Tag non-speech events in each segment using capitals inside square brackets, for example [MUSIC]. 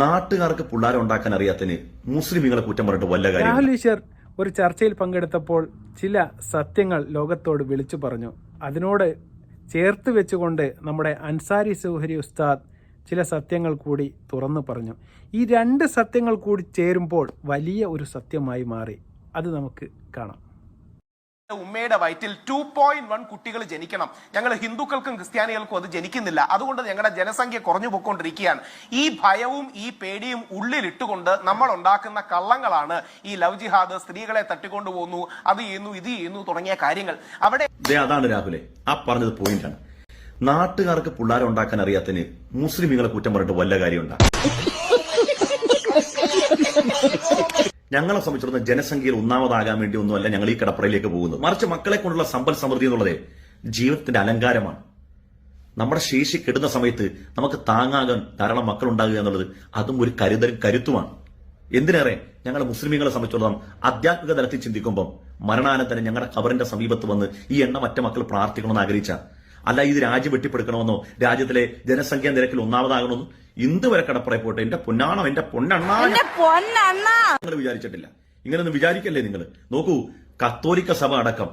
നാട്ടുകാർക്ക് പിള്ളേരെ ഉണ്ടാക്കാൻ അറിയാത്തതിന് മുസ്ലിമീങ്ങളെ കുറ്റം പറഞ്ഞിട്ട് വല്ല കാര്യം ഈശ്വർ ഒരു ചർച്ചയിൽ പങ്കെടുത്തപ്പോൾ ചില സത്യങ്ങൾ ലോകത്തോട് വിളിച്ചു പറഞ്ഞു. അതിനോട് ചേർത്ത് വെച്ചുകൊണ്ട് നമ്മുടെ അൻസാരി സുഹരി ഉസ്താദ് ചില സത്യങ്ങൾ കൂടി തുറന്നു പറഞ്ഞു. ഈ രണ്ട് സത്യങ്ങൾ കൂടി ചേരുമ്പോൾ വലിയ ഒരു സത്യമായി മാറി. അത് നമുക്ക് കാണാം. ഉമ്മയുടെ വയറ്റിൽ ടു പോയിന്റ് വൺ കുട്ടികൾ ജനിക്കണം. ഞങ്ങൾ ഹിന്ദുക്കൾക്കും ക്രിസ്ത്യാനികൾക്കും അത് ജനിക്കുന്നില്ല. അതുകൊണ്ട് ഞങ്ങളുടെ ജനസംഖ്യ കുറഞ്ഞു പോയിക്കൊണ്ടിരിക്കുകയാണ്. ഈ ഭയവും ഈ പേടിയും ഉള്ളിലിട്ടുകൊണ്ട് നമ്മൾ ഉണ്ടാക്കുന്ന കള്ളങ്ങളാണ് ഈ ലവ് ജിഹാദ് സ്ത്രീകളെ തട്ടിക്കൊണ്ടു പോകുന്നു അത് ചെയ്യുന്നു ഇത് ചെയ്യുന്നു തുടങ്ങിയ കാര്യങ്ങൾ. അവിടെ അതാണ് രാഹുലെ. ആ പറഞ്ഞത് പോയിന്റ് ആണ്. നാട്ടുകാർക്ക് പിള്ളേരെ ഉണ്ടാക്കാൻ അറിയാത്തതിന് മുസ്ലിമീങ്ങളെ കുറ്റം പറഞ്ഞിട്ട് വല്ല കാര്യമുണ്ടാ? ഞങ്ങളെ സംബന്ധിച്ചിടത്തോളം ജനസംഖ്യയിൽ ഒന്നാമതാകാൻ വേണ്ടി ഒന്നുമല്ല ഞങ്ങൾ ഈ കടപ്പുറയിലേക്ക് പോകുന്നത്. മറിച്ച് മക്കളെ കൊണ്ടുള്ള സമ്പൽ സമൃദ്ധി എന്നുള്ളത് ജീവിതത്തിന്റെ അലങ്കാരമാണ്. നമ്മുടെ ശേഷി കെടുന്ന സമയത്ത് നമുക്ക് താങ്ങാകാൻ ധാരാളം മക്കൾ ഉണ്ടാകുക എന്നുള്ളത് അതും ഒരു കരുതലും കരുത്തുമാണ്. എന്തിനേറെ? ഞങ്ങൾ മുസ്ലിമീങ്ങളെ സംബന്ധിച്ചിടത്തോളം ആധ്യാത്മിക തലത്തിൽ ചിന്തിക്കുമ്പോൾ മരണാനന്തരം ഞങ്ങളുടെ ഖബറിന്റെ സമീപത്ത് വന്ന് ഈ എണ്ണമറ്റ മക്കൾ പ്രാർത്ഥിക്കണമെന്ന് ആഗ്രഹിച്ച. അല്ല ഇത് രാജ്യം വെട്ടിപ്പെടുക്കണമെന്നോ രാജ്യത്തിലെ ജനസംഖ്യാ നിരക്കിൽ ഒന്നാമതാകണമെന്നോ ഇന്ന് വരെ കടപ്പുറയിൽ പോയിട്ട് എന്റെ പൊന്നാണോ എന്റെ പൊന്നണ്ണാ നിങ്ങൾ വിചാരിച്ചിട്ടില്ല. ഇങ്ങനൊന്നും വിചാരിക്കല്ലേ നിങ്ങൾ നോക്കൂ കത്തോലിക്ക സഭ അടക്കം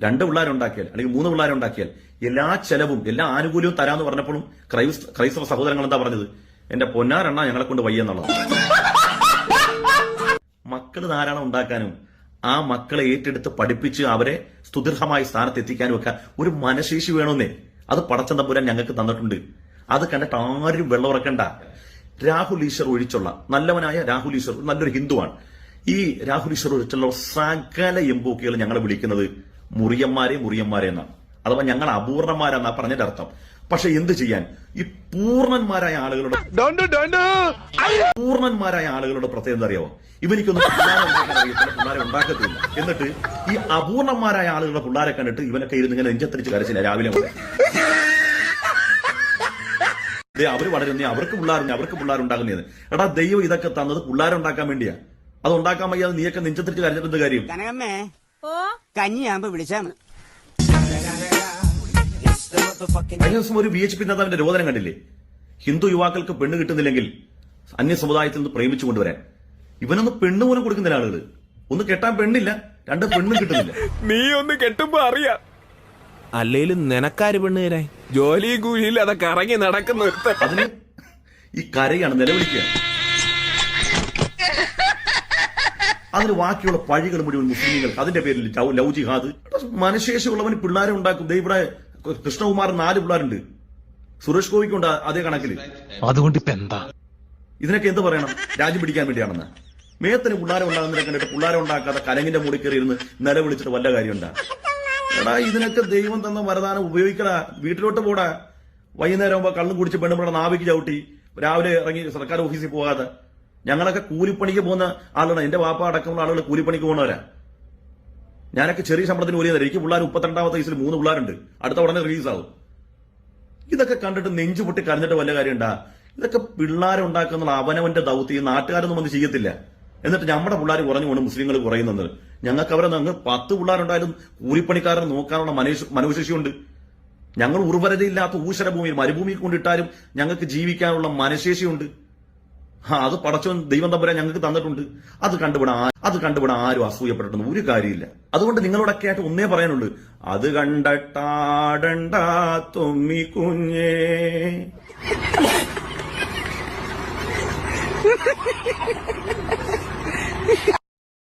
രണ്ട് പിള്ളേരുണ്ടാക്കിയാൽ അല്ലെങ്കിൽ മൂന്ന് പിള്ളേരുണ്ടാക്കിയാൽ എല്ലാ ചെലവും എല്ലാ ആനുകൂല്യവും തരാന്ന് പറഞ്ഞപ്പോഴും ക്രൈസ് ക്രൈസ്തവ സഹോദരങ്ങൾ എന്താ പറഞ്ഞത്? എന്റെ പൊന്നാരെണ്ണ ഞങ്ങളെ കൊണ്ട് വയ്യെന്നുള്ളത് മക്കൾ ധാരാളം ഉണ്ടാക്കാനും ആ മക്കളെ ഏറ്റെടുത്ത് പഠിപ്പിച്ച് അവരെ സ്തുതിർഹമായ സ്ഥാനത്ത് എത്തിക്കാനും ഒക്കെ ഒരു മനശേഷി വേണമെന്നേ അത് പടച്ചൻ തമ്പുരാൻ ഞങ്ങൾക്ക് തന്നിട്ടുണ്ട്. അത് കണ്ടിട്ട് ആരും വെള്ളമുറക്കണ്ട രാഹുൽ ഈശ്വർ ഒഴിച്ചുള്ള നല്ലവനായ രാഹുൽ ഈശ്വർ നല്ലൊരു ഹിന്ദുവാണ്. ഈ രാഹുൽ ഈശ്വർ ഒഴിച്ചുള്ള സകല എംബോക്കികൾ ഞങ്ങളെ വിളിക്കുന്നത് മുറിയന്മാരെ മുറിയന്മാരെ എന്നാണ് അഥവാ ഞങ്ങൾ അപൂർണന്മാരാന്ന് പറഞ്ഞതിന്റെ അർത്ഥം. പക്ഷെ എന്ത് ചെയ്യാൻ? ഈ പൂർണന്മാരായ ആളുകളുടെ പൂർണന്മാരായ ആളുകളുടെ പ്രത്യേകത അറിയാവോ ഇവനിക്കൊന്നും പിള്ളേരെ ഉണ്ടാക്കത്തില്ല. എന്നിട്ട് ഈ അപൂർണന്മാരായ ആളുകളുടെ പിള്ളേരെ കണ്ടിട്ട് ഇവനൊക്കെ ഇരുന്ന് ഇങ്ങനെ നെഞ്ചത്തരിച്ച് കരച്ചില്ല രാവിലെ മുതൽ. ദേ അവർ വളരുന്നേ അവർക്ക് പിള്ളേരുണ്ട് അവർക്ക് പിള്ളേരുണ്ടാകുന്നേ എടാ ദൈവം ഇതൊക്കെ തന്നത് പിള്ളേരുണ്ടാക്കാൻ വേണ്ടിയാ. അത് ഉണ്ടാക്കാൻ വയ്യാതെ നീയൊക്കെ നെഞ്ചത്തിരിച്ച് കരഞ്ഞിട്ട് കാര്യം? കഞ്ഞിയാകുമ്പോ വിളിച്ചാണ് കഴിഞ്ഞ ദിവസം ഒരു ബി എച്ച് പി നേതാവിന്റെ രോദനം കണ്ടില്ലേ? ഹിന്ദു യുവാക്കൾക്ക് പെണ്ണ് കിട്ടുന്നില്ലെങ്കിൽ അന്യ സമുദായത്തിൽ നിന്ന് പ്രേമിച്ചു കൊണ്ടുവരാൻ. ഇവനൊന്ന് പെണ്ണ് പോലും കൊടുക്കുന്നില്ല ആളുകൾ ഒന്ന് കെട്ടാൻ പെണ്ണില്ല രണ്ട് പെണ്ണും കിട്ടുന്നില്ല. നീ ഒന്ന് കെട്ടുമ്പോ അറിയാം. അല്ലേലും നിനക്കാര് പെണ്ണ് തരാൻ? ജോലി കൂലിയിൽ അതൊക്കെ ഇറങ്ങി നടക്കുന്ന. അതിന് ഈ കരയാണ് നിലവിളിക്കുക. അതിന് ബാക്കിയുള്ള പഴികൾ മുഴുവൻ മുസ്ലിങ്ങൾക്ക് അതിന്റെ പേരിൽ ലവ്- ജിഹാദ്. മനശേഷിയുള്ളവന് പിള്ളേരെ ഉണ്ടാക്കും. ദേ ഇവിടെ കൃഷ്ണകുമാർ നാല് പിള്ളേരുണ്ട്. സുരേഷ് ഗോപിക്കുണ്ട് അതേ കണക്കിൽ അതുകൊണ്ട് ഇപ്പൊ എന്താ? ഇതിനൊക്കെ എന്ത് പറയണം? രാജ്യം പിടിക്കാൻ വേണ്ടിയാണെന്ന്. മേത്തിന് പിള്ളേരെ ഉണ്ടാകുന്നതിനെ കണ്ടിട്ട് പിള്ളേരെ ഉണ്ടാക്കാതെ കലങ്ങിന്റെ മൂടി കയറി ഇരുന്ന് നിലവിളിച്ചിട്ട് വല്ല കാര്യമുണ്ടാ എടാ ഇതിനൊക്കെ ദൈവം തന്ന വരദാനം ഉപയോഗിക്കടാ. വീട്ടിലോട്ട് പോടാ. വൈകുന്നേരം ആകുമ്പോ കള്ളും കുടിച്ച് പെണ്ണുമ്പോടെ നാവിക്ക് ചവിട്ടി രാവിലെ ഇറങ്ങി സർക്കാർ ഓഫീസിൽ പോകാതെ. ഞങ്ങളൊക്കെ കൂലിപ്പണിക്ക് പോകുന്ന ആളാണ്. എന്റെ വാപ്പ അടക്കമുള്ള ആളുകൾ കൂലിപ്പണിക്ക് പോകുന്നവരാ. ഞാനൊക്കെ ചെറിയ ശമ്പളത്തിന് തരാം. എനിക്ക് പിള്ളേർ മുപ്പത്തിരണ്ടാമത്തെ വയസ്സിൽ മൂന്ന് പിള്ളേരുണ്ട്. അടുത്ത ഉടനെ റിലീസ് ആവും ഇതൊക്കെ കണ്ടിട്ട് നെഞ്ചു പൊട്ടി കരഞ്ഞിട്ട് വല്ല കാര്യമുണ്ടാ ഇതൊക്കെ പിള്ളേരെ ഉണ്ടാക്കുന്ന അവനവന്റെ ദൗത്യം നാട്ടുകാരൊന്നും വന്ന് ചെയ്യത്തില്ല. എന്നിട്ട് നമ്മുടെ പിള്ളേർ കുറഞ്ഞു കൊണ്ട് മുസ്ലിങ്ങൾ കുറയുന്നത്. ഞങ്ങൾക്ക് അവരെ അങ്ങ് പത്ത് പിള്ളേരുണ്ടായാലും കൂലിപ്പണിക്കാരനെ നോക്കാനുള്ള മനോശേഷിയുണ്ട്. ഞങ്ങൾ ഉർവരതയില്ലാത്ത ഊശ്വര ഭൂമിയിൽ മരുഭൂമിയിൽ കൊണ്ടിട്ടാലും ഞങ്ങൾക്ക് ജീവിക്കാനുള്ള മനശേഷിയുണ്ട്. അത് പടച്ചവൻ ദൈവം തമ്പുരാൻ ഞങ്ങൾക്ക് തന്നിട്ടുണ്ട്. അത് കണ്ടുപിടാൻ അത് കണ്ടുപിടാൻ ആരും അസൂയപ്പെട്ടിട്ടൊന്നും ഒരു കാര്യമില്ല. അതുകൊണ്ട് നിങ്ങളോടൊക്കെ ആയിട്ട് ഒന്നേ പറയാനുള്ളൂ. അത് കണ്ടട്ടാടണ്ട തൊമ്മി കുഞ്ഞേ. [LAUGHS]